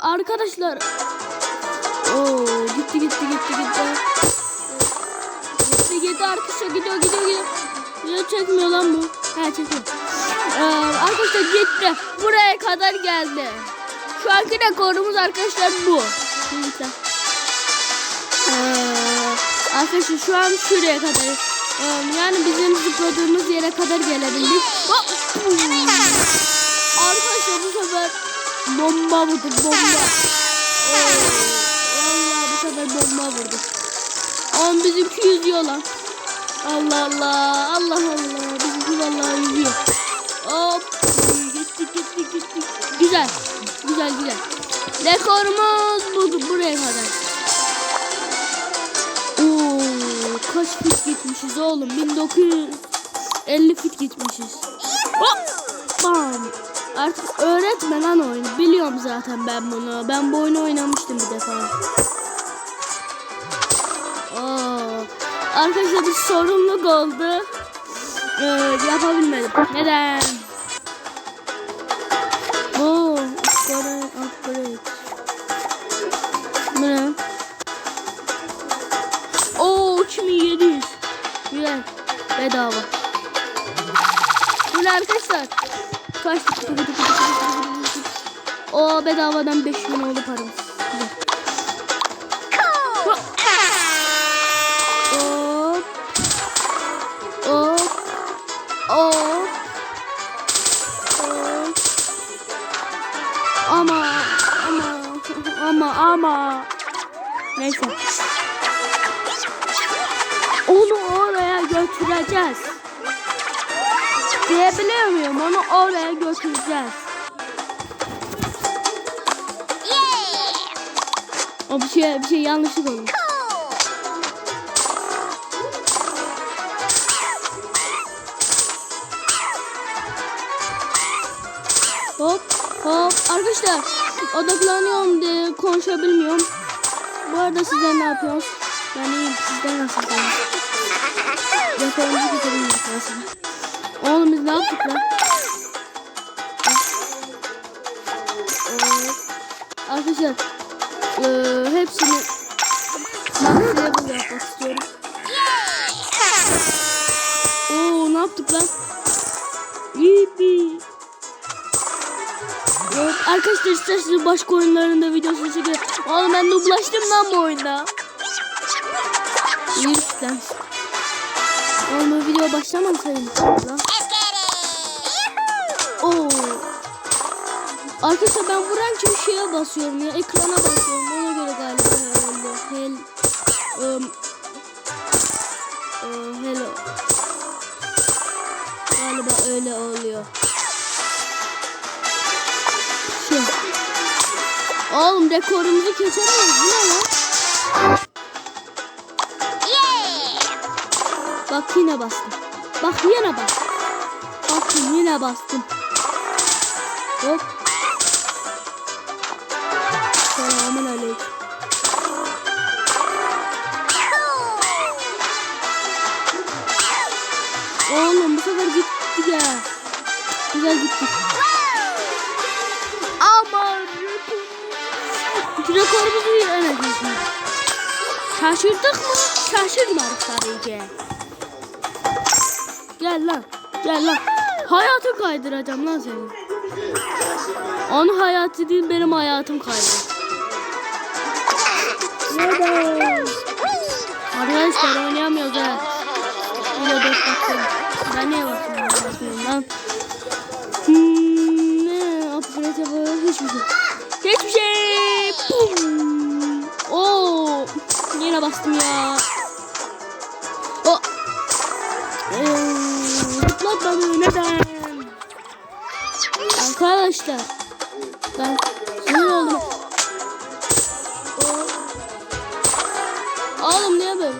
arkadaşlar. Oo gitti gitti gitti gitti. Gitti gitti arkadaşlar gidiyor gidiyor gidiyor. Ya çekmiyor lan bu. Ha çekiyor. Ee, arkadaşlar gitti. Buraya kadar geldi. Şu anki rekorumuz arkadaşlar bu. Neyse. Ee, arkadaşlar şu an şuraya kadar. Ee, yani bizim zıpladığımız yere kadar gelebildik. Hop. Arkadaşlar bu sefer bomba vurduk bomba. Oo, Vallahi bu sefer bomba vurduk. Ama bizimki yüzüyor lan. Allah Allah Allah Allah bizimki vallahi yüzüyor. Hop gittik gittik gittik. Güzel güzel güzel. Rekorumuz bu, buraya kadar. Oo, kaç fit gitmişiz oğlum? 1950 fit gitmişiz. Hop! Bam! Artık öğretme lan oyunu. Biliyorum zaten ben bunu. Ben bu oyunu oynamıştım bir defa. Oo. Arkadaşlar bir sorumluluk oldu. Ee, yapabilmedim. Neden? Oo, upgrade, upgrade. Kaç? O bedavadan 5000 oldu paramız. Hop. Hop. Hop. Ama ama ama ama neyse. Onu oraya götüreceğiz. Diyebiliyor muyum? Onu oraya götüreceğiz. O bir şey bir şey yanlışlık olmuş. Hop hop arkadaşlar odaklanıyorum diye konuşabilmiyorum. Bu arada sizler ne yapıyorsunuz? Ben iyiyim sizler nasılsınız? Yakalımızı getirin arkadaşlar. Oğlum biz ne yaptık lan? Arkadaşlar eee, hepsini max level yapmak istiyorum. Oo ne yaptık lan? Yippee. Evet, arkadaşlar isterseniz başka oyunlarında videosunu çekelim. Oğlum ben dublaştım lan bu oyunda. İyi lan. Oğlum video başlamasaydı lan. Oo. Arkadaşlar ben vuran bir şeye basıyorum ya. Ekrana basıyorum. Ona göre galiba herhalde. Hel. Um, uh, hello. Galiba öyle oluyor. Şey. Oğlum rekorumuzu geçemeyiz. Bu ne lan? Bak yine bastım. Bak yine bastım. Bak yine bastım. Hop. Selamun aleyküm. Oğlum bu sefer gittik ya. Güzel gittik. Ama rekorumuzu yenemedik. Şaşırdık mı? Şaşırmadık tabii ki. Gel lan. Gel lan. Hayatı kaydıracağım lan senin. Onun hayatı değil benim hayatım kaydı. Arkadaşlar oynayamıyoruz ha. Video 4 dakika. Ben niye bakıyorum lan? Hmm, ne upgrade yapalım? Hiçbir şey. Hiçbir şey. Pum. Oo. Yine bastım ya. Arkadaşlar. Ben sinir oldum. Oğlum niye böyle?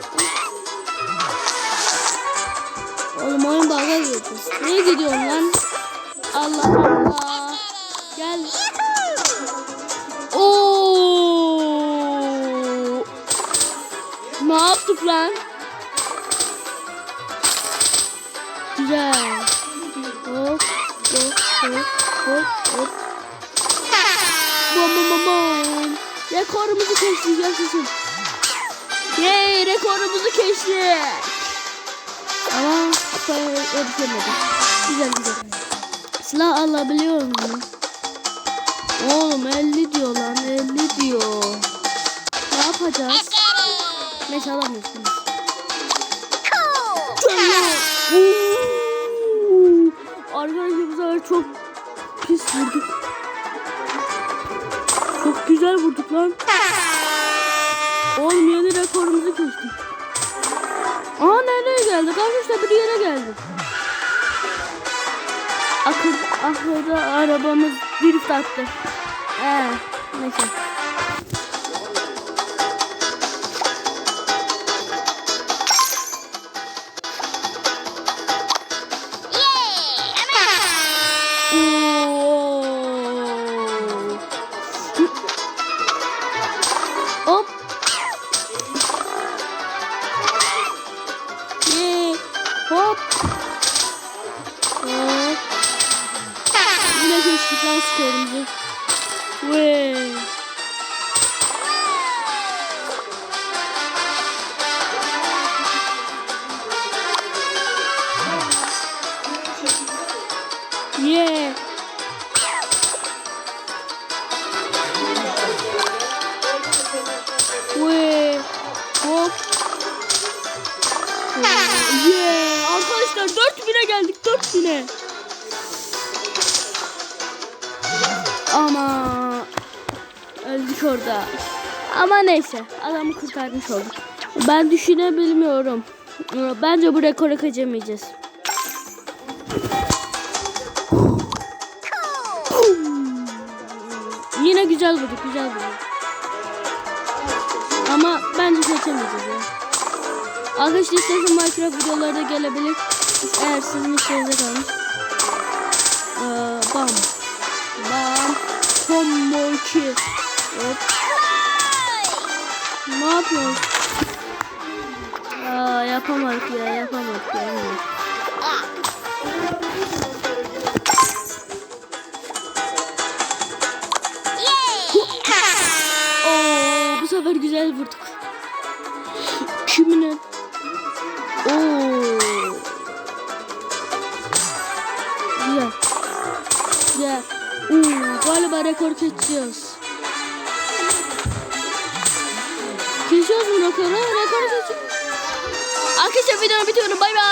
Oğlum oyun dalga geçiyorsun. Niye gidiyorsun lan? Allah Allah. Gel. Oo. Ne yaptık lan? Güzel. Hop hop hop hop hop. Bom bom bom bom. rekorumuzu geçtik yaşasın. Yay rekorumuzu geçtik. Ama kupaya erişemedik. Güzel güzel. Silah alabiliyor muyum? Oğlum 50 diyor lan 50 diyor. Ne yapacağız? Neyse alamıyorsunuz. Uuu. Arkadaşlar çok pis vurduk. Çok güzel vurduk lan. Yeni rekorumuzu geçtik. Aa nereye geldik? Arkadaşlar bir yere geldik. Akıl, ahırda arabamız drift attı. Ee, neyse. Geçtik lan skorumuzu. Vay. Yeah. Yeah. Arkadaşlar 4000'e geldik 4000'e. Ama öldük orada. Ama neyse adamı kurtarmış olduk. Ben düşünebilmiyorum. Bence bu rekoru kaçamayacağız. Yine güzel vurduk, güzel vurduk. Ama bence seçemeyeceğiz ya. Arkadaşlar istersen Minecraft videoları da gelebilir. Eğer sizin işlerinize kalmış. Ee, bam. Bam. Combo 2. Hop. Ne yapıyorsun? Aa, yapamadık ya, yapamadık ya. yapamadık. Oo, bu sefer güzel vurduk. Oo, galiba rekor geçiyoruz. Geçiyoruz mu rekoru? Rekoru geçiyoruz. Arkadaşlar videonu bitiriyorum. Bay bay.